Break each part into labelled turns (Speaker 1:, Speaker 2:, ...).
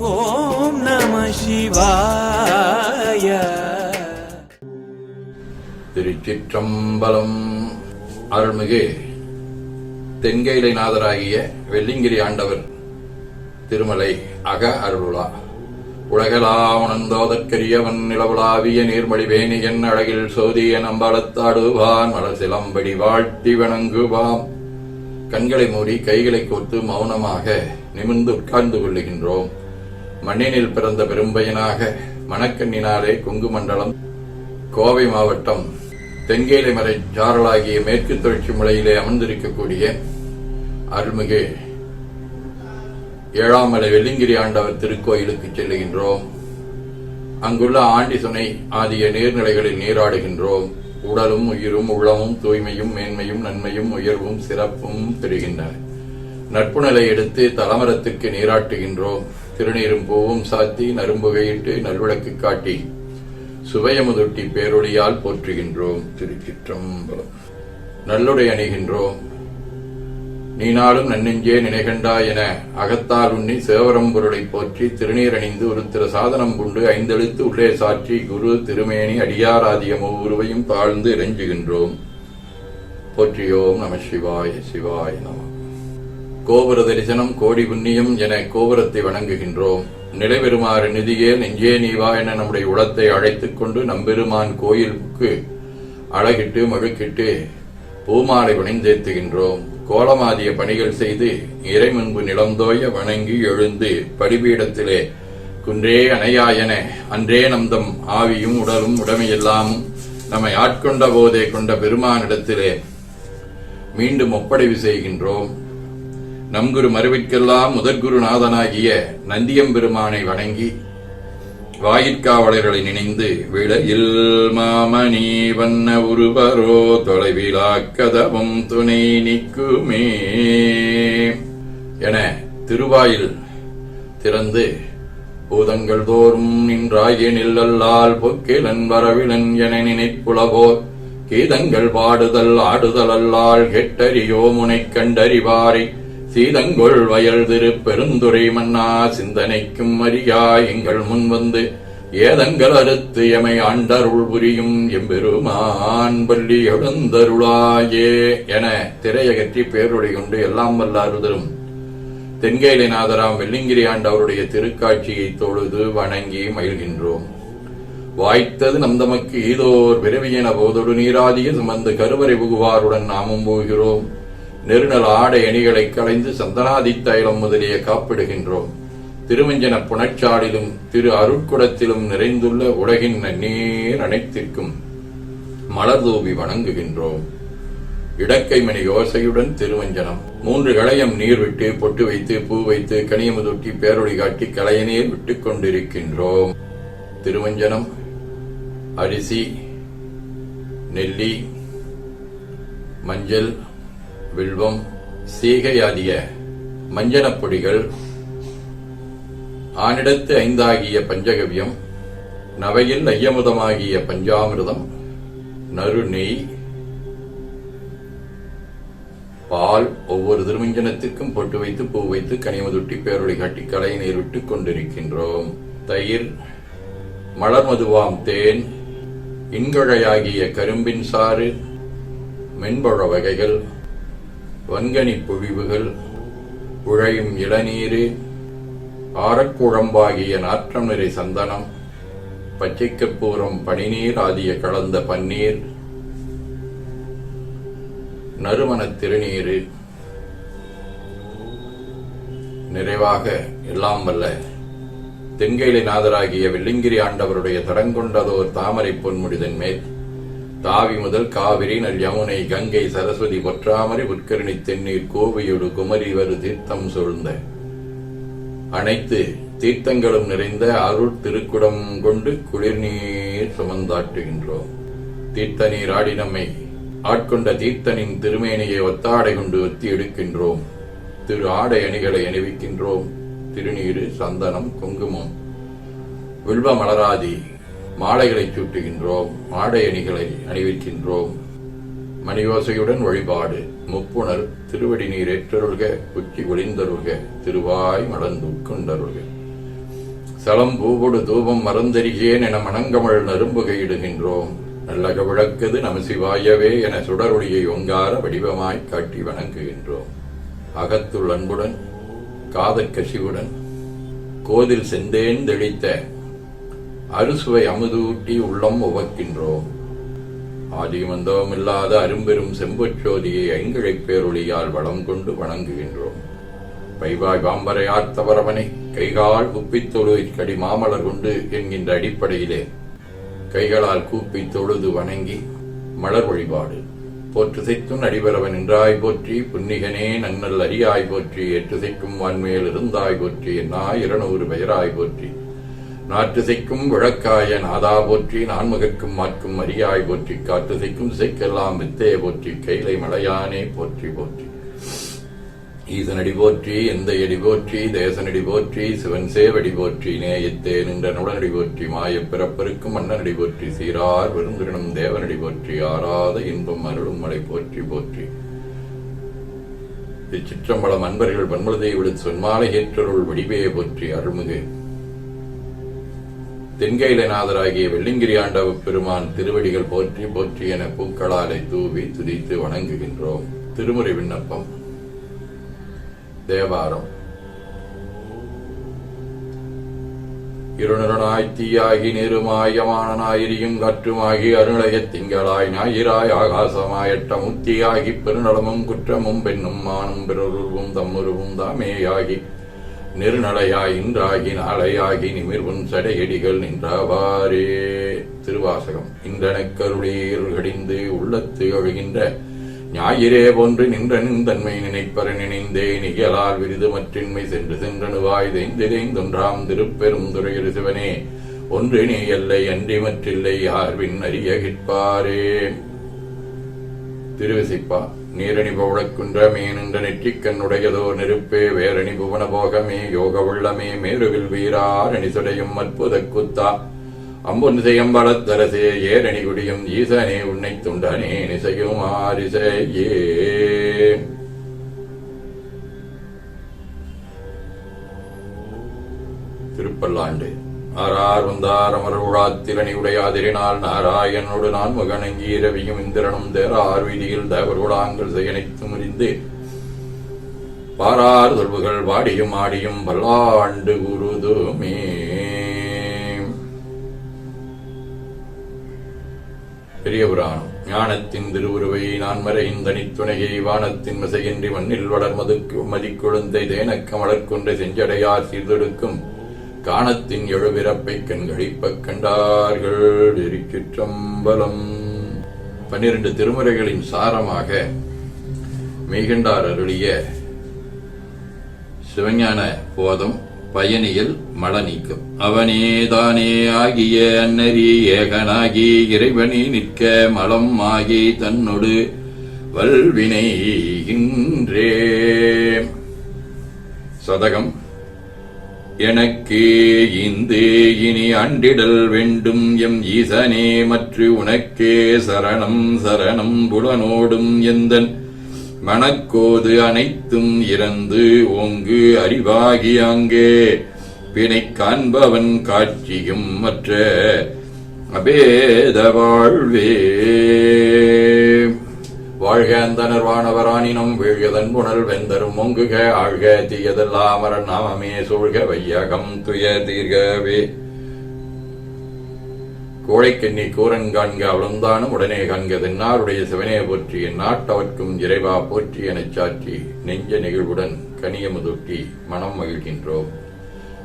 Speaker 1: ஓம் நம சிவாய.
Speaker 2: திருச்சிற்றம்பலம். அருள்மிகு தென்கைலைநாதராகிய வெள்ளிங்கிரி ஆண்டவர் திருமலை அக அருளுலா உலகலாவனந்தோதற்கரியவன் நிலவுலாவிய நீர்மொழி வேணியன் அழகில் சோதிய நம்பலத்தாடுவான் மலசிலம்படி வாழ்த்தி வணங்குவாம். கண்களை மூடி கைகளை கோர்த்து மௌனமாக நிமிர்ந்து உட்கார்ந்து கொள்ளுகின்றோம். மண்ணினில் பிறந்த பெரும்பயனாக மணக்கண்ணினாலே கொங்கு மண்டலம் கோவை மாவட்டம் தென்கேலை மலை சாரலாகிய மேற்கு தொடர்ச்சி மலையிலே அமர்ந்திருக்கக்கூடிய அருள்மிகு ஏழாம் மலை வெள்ளிங்கிரி ஆண்டவர் திருக்கோயிலுக்கு செல்லுகின்றோம். அங்குள்ள ஆண்டி சுனை ஆகிய நீர்நிலைகளில் நீராடுகின்றோம். உடலும் உயிரும் உள்ளமும் தூய்மையும் மேன்மையும் நன்மையும் உயர்வும் சிறப்பும் பெறுகின்றன. நட்புணலை எடுத்து தலமரத்துக்கு நீராட்டுகின்றோம். திருநீரும் பூவும் சாத்தி நரும்புகையிட்டு நல்விளக்கு காட்டி சுவையமுதொட்டி பேரொழியால் போற்றுகின்றோம். திருச்சிற்றம்பலம். நல்லுடை அணிகின்றோம். நீ நாளும் நன்னெஞ்சே நினைகண்டா என அகத்தால் உண்ணி சேவரம்பொருளை போற்றி திருநீர் அணிந்து ஒரு திரு சாதனம் கொண்டு ஐந்தெழுத்து உள்ளே சாற்றி குரு திருமேனி அடியாராதிய ஒவ்வொருவையும் தாழ்ந்து இறைஞ்சுகின்றோம். போற்றியோம் நம சிவாய சிவாய நம. கோபுர தரிசனம் கோடி புண்ணியம் என கோபுரத்தை வணங்குகின்றோம். நிலைபெறுமாறு நிதியே நெஞ்சே நீவா என நம்முடைய உளத்தை அழைத்துக் கொண்டு நம்பெருமான் கோயிலுக்கு அழகிட்டு மழுக்கிட்டு பூமாலை வணிந்தேத்துகின்றோம். கோலமாதிய பணிகள் செய்து இறை முன்பு நிலந்தோய வணங்கி எழுந்து படிபீடத்திலே குன்றே அணையாயன அன்றே நம்தம் ஆவியும் உடலும் உடமையெல்லாம் நம்மை ஆட்கொண்ட போதே கொண்ட பெருமானிடத்திலே மீண்டும் ஒப்படைவு செய்கின்றோம். நம் குரு மறுவிற்கெல்லாம் முதற்குருநாதனாகிய நந்தியம்பெருமானை வணங்கி வாயிற்காவலர்களை நினைந்து விளையில் மாமணி வண்ண உருவரோ தொலைவிலா கதவம் துணை நிற்குமே என திருவாயில் திறந்து பூதங்கள் தோறும் நின்றாய நில்லல்லால் பொக்கிலன் வரவிலன் என நினைப்புலவோர் கீதங்கள் பாடுதல் ஆடுதல் அல்லால் கெட்டறியோ முனைக் கண்டறிவாரை சீதங்கொள் வயல் திரு பெருந்துரை மன்னா சிந்தனைக்கும் அறியா எங்கள் முன் வந்து ஏதங்கள் அறுத்து எமை ஆண்டருள் புரியும் எம்பெருமான் பள்ளி எழுந்தருளாயே என திரையகற்றி பேரொழி கொண்டு எல்லாம் வல்லாருதரும். தென்கேலிநாதராம் வெள்ளிங்கிரி ஆண்டவருடைய திருக்காட்சியை தொழுது வணங்கி மகிழ்கின்றோம். வாய்த்தது நம் தமக்கு ஈதோர் விரவியன போதொடு நீராதிய சுமந்து கருவறை புகுவாருடன் நாமும் போகிறோம். நெருநல ஆடை அணிகளை களைந்து சந்தனாதி தைலம் முதலிய காப்பிடுகின்றோம். திருமஞ்சன புணச்சாடிலும் திரு அருட்குடத்திலும் நிறைந்துள்ள உலகின் நன்னீர் அனைத்திற்கும் மலர் தூவி வணங்குகின்றோம். இடக்கை மணி யோசையுடன் திருவஞ்சனம் மூன்று களையம் நீர் விட்டு பொட்டு வைத்து பூ வைத்து கனியமுதொட்டி பேரொழி காட்டி களையநீர் விட்டுக் கொண்டிருக்கின்றோம். திருவஞ்சனம் அரிசி நெல்லி மஞ்சள் வில்வம் சீகை ஆகிய மஞ்சனப் பொடிகள் ஆனிடத்து ஐந்தாகிய பஞ்சகவியம் நவையில் ஐயமுதமாகிய பஞ்சாமிரதம் நறு நெய் பால் ஒவ்வொரு திருமஞ்சனத்திற்கும் பொட்டு வைத்து பூ வைத்து கனிமதுட்டி பேரொழி காட்டி கலை நீர் கொண்டிருக்கின்றோம். தயிர் மலர் மதுவாம் தேன் இன்கழையாகிய கரும்பின் சாறு மென்பழ வகைகள் வன்கனி பொழிவுகள் உழையும் இளநீரு ஆரக்குழம்பாகிய நாற்றம் நிறை சந்தனம் பச்சைக்கற்பூரம் பனிநீர் ஆகிய கலந்த பன்னீர் நறுமணத் திருநீரு. நிறைவாக எல்லாம் வல்ல தென்கைலை நாதராகிய வெள்ளிங்கிரி ஆண்டவருடைய தடங்கொண்டதோர் தாமரை பொன்முடிதன் மேல் தாவி முதல் காவிரி நல் யமுனை கங்கை சரஸ்வதி பொற்றாமரை உட்கருணி தென்னீர் கோவையோடு குமரி வரு தீர்த்தம் சூழ்ந்த. அனைத்து தீர்த்தங்களும் நிறைந்த அருள் திருக்குடம் கொண்டு குளிர்நீர் சுமந்தாட்டுகின்றோம் தீர்த்த நீர் ஆடி நம்மை ஆட்கொண்ட தீர்த்தனின் திருமேனியை ஒத்தாடை கொண்டு ஒத்தி எடுக்கின்றோம். திரு ஆடை அணிகளை அணிவிக்கின்றோம். திருநீரு சந்தனம் குங்குமம் வில்வ மலராதி மாலைகளை சூட்டுகின்றோம் ஆடை அணிகளை அணிவிக்கின்றோம். மணியோசையுடன் வழிபாடு முப்புணர் திருவடி நீர் ஏற்றருள்க உச்சி ஒளிந்தருள்க திருவாய் மலர்ந்து உட்கொண்டருள்க சலம் பூவொடு தூபம் மறந்தறிகேன் என மணங்கமழ் நரும்புகையிடுகின்றோம் நல்லக விளக்குது நமசிவாயவே என சுடரொளியை ஒங்கார வடிவமாய் காட்டி வணங்குகின்றோம். அகத்துள் அன்புடன் காதற்கசிவுடன் கோதில் செந்தேன் தெளித்த அறுசுவை அமுதூட்டி உள்ளம் உவக்கின்றோம். ஆதிமந்தவம் இல்லாத அரும்பெரும் செம்பொச்சோதியை ஐங்கிழை பேரொழியால் வளம் கொண்டு வணங்குகின்றோம். பைவாய் பாம்பரை ஆர்த்தவரவனை கைகால் குப்பித் தொழு கடி மாமலர் கொண்டு என்கின்ற அடிப்படையிலே கைகளால் கூப்பித் தொழுது வணங்கி மலர் வழிபாடு. போற்றுசைக்கும் அடிபரவன் நின்றாய் போற்றி புன்னிகனே நன்னல் அரியாய் போற்றி ஏற்றுசைக்கும் வான்மேல் இருந்தாய் போற்றி என்னாய் இருநூறு பெயராய் போற்றி. நாற்றுசைக்கும் விளக்காய நாதா போற்றி நான்முகற்கும் மாற்கும் அரியாய் போற்றி காற்றுசைக்கும் திசைக்கெல்லாம் வித்தே போற்றி கைலை மலையானே போற்றி போற்றி. ஈசனடி போற்றி எந்த அடி போற்றி தேசனடி போற்றி சிவன் சேவடி போற்றி நேயத்தே நின்ற நுடனடி போற்றி மாயப் பிறப்பருக்கும் மன்னனடி போற்றி சீரார் விருந்திரனும் தேவனடி போற்றி ஆராத இன்பம் அருளும் மலை போற்றி போற்றி. இச்சிற்றம்பலம் அன்பர்கள் பன்மலதை விடு சொன்மாலை ஏற்றருள் வடிவே போற்றி அருள்மிகு. தென்கைலநாதராகிய வெள்ளிங்கிரி ஆண்டவ பெருமான் திருவடிகள் போற்றி போற்றி என பூக்களாலை தூவி துதித்து வணங்குகின்றோம். திருமுறை விண்ணப்பம். தேவாரம். இருநரனாய் தீயாகி நெருமாயமானனாயிரியும் கற்றுமாகி அருணயத் திங்களாய் ஞாயிறாய் ஆகாசமாயட்ட முத்தியாகி பெருநலமும் குற்றமும் பெண்ணும் மானும் பிறருவும் தம்முருவும் தாமேயாகி நெருநலையாய் இன்றாகி நாளையாகி நிமிர்வுன் சடையடிகள் நின்றாவாரே. திருவாசகம். இன்றனக்கருளீர் கடிந்து உள்ளத்து அழுகின்ற ஞாயிறே போன்று நின்ற தன்மை நினைப்பற நினைந்தே நிகழால் விருது மற்றின்மை சென்று சென்றனுவாய் தெய்ந்திரைந்தொன்றாம் திருப்பெரும் துறையிரு சிவனே. ஒன்று நீ எல்லை அன்றி மற்றில்லை யார்வின் அறிய கிட்பாரே. திருவிசிப்பா. நீரணி பவுளக்குன்ற மேனின்ற நெற்றிக்கண்ணுடையதோ நெருப்பே வேரணி புவன போகமே யோக உள்ளமே மேருவில் வீராரணி சுடையும் அற்புத குத்தா. அம்பொன் செய்யம்பலத்தரசே ஏரணி குடியும் ஈசனே உன்னை துண்டனே நிசையும் ஆரிசையே. திருப்பல்லாண்டு. ஆரார் வந்தார் அமர் உடையாதிரினால் நாராயணோடு நான் மகனங்கி ரவியும் இந்திரனும் தேரார் வீதியில் தேவருடாங்கள் செயனைத்து முறிந்து பாரார் தொல்புகள் வாடியும் ஆடியும் பல்லாண்டு குருதுமே பெரிய புராணம். ஞானத்தின் திருவுருவை நான் மறையின் தனித்துணையை வானத்தின் மிசையின்றி மண்ணில் வளர்மதுக்கு மதிக்குழுந்தை தேனக்க மலர்கொன்றை செஞ்சடையார் சீர்தொடுக்கும் காணத்தின் எழுபிறப்பை கண்களிப்ப கண்டார்கள் திருச்சிற்றம்பலம் பன்னிரண்டு திருமுறைகளின் சாரமாக மெய்கண்டார் அருளிய சிவஞான போதம் பயணியில் மல நீக்கம் அவனேதானே ஆகிய அன்னரி ஏகனாகி இறைவனி நிற்க மலம் ஆகி தன்னொடு வல்வினை இன்றே சதகம் எனக்கே இந்து இனி அண்டிடல் வேண்டும் எம் ஈசனே மற்று உனக்கே சரணம் சரணம் புலனோடும் எந்தன் மணக்கோது அனைத்தும் இறந்து ஓங்கு அறிவாகி அங்கே. பிணை காண்பவன் காட்சியும் மற்ற அபேத வாழ்வே. வாழ்க அந்த வீழ்கதன் புனல் வெந்தரும் ஒங்குக ஆழ்க தீயதெல்லாம் நாமமே சூழ்க வையகம் துய தீர்கவே. கோழைக்கண்ணி கூரன் காண்க அவளுந்தானும் உடனே காண்க தென்னாருடைய சிவனே போற்றி நாட்டவர்க்கும் இறைவா போற்றி எனச் சாற்றி நெஞ்ச நெகிழ்வுடன் கனியமுதுட்டி மனம் மகிழ்கின்றோம்.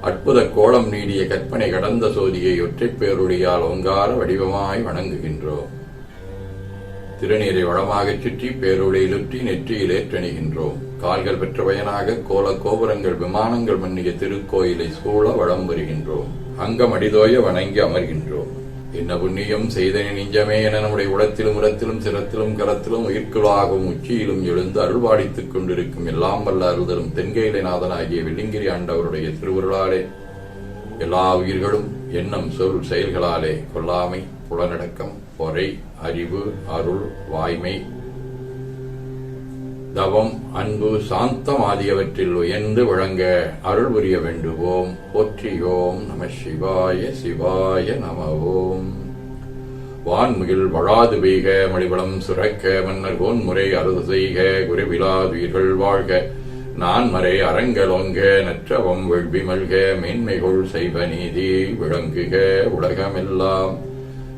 Speaker 2: அற்புத கோலம் நீடிய கற்பனை கடந்த சோதியை ஒற்றைப் பேருடையால் ஒங்கார வடிவமாய் வணங்குகின்றோம். திருநீரை வளமாகச் சுற்றி பேருடையிலுற்றி நெற்றியில் ஏற்றணிகின்றோம் கால்கள் பெற்றவையனாக கோல கோபுரங்கள் விமானங்கள் மன்னிய திருக்கோயிலை சூழ வளம் வருகின்றோம் அங்கம் அடிதோய வணங்கி அமர்கின்றோம். என்ன புண்ணியம் செய்த நெஞ்சமே என நம்முடைய உடத்திலும் உரத்திலும் சிரத்திலும் கரத்திலும் உயிர்க்குளாகவும் உச்சியிலும் எழுந்து அருள்வாடித்துக் கொண்டிருக்கும் எல்லாம் வல்ல அருதலும் தென்கையிலை நாதனாகிய வெள்ளிங்கிரி ஆண்டவருடைய திருவுருளாலே எல்லா உயிர்களும் எண்ணம் சொல் செயல்களாலே கொல்லாமை புலனடக்கம் பொறை அறிவு அருள் வாய்மை. தவம் அன்பு சாந்தம் ஆகியவற்றில் உயர்ந்து விளங்க அருள் புரிய வேண்டுவோம். போற்றியோம் நம சிவாய சிவாய நமவோம். வான்முகில் வழாது பெய்க மணிவளம் சுரக்க மன்னர் கோன்முறை அறுது செய்க குருவிழாதுயிர்கள் வாழ்க. நான் மறை அரங்கலோங்க நற்றவம் வெள்வி மல்க மேன்மைகள் செய்வ நீதி விளங்குக உலகமெல்லாம்.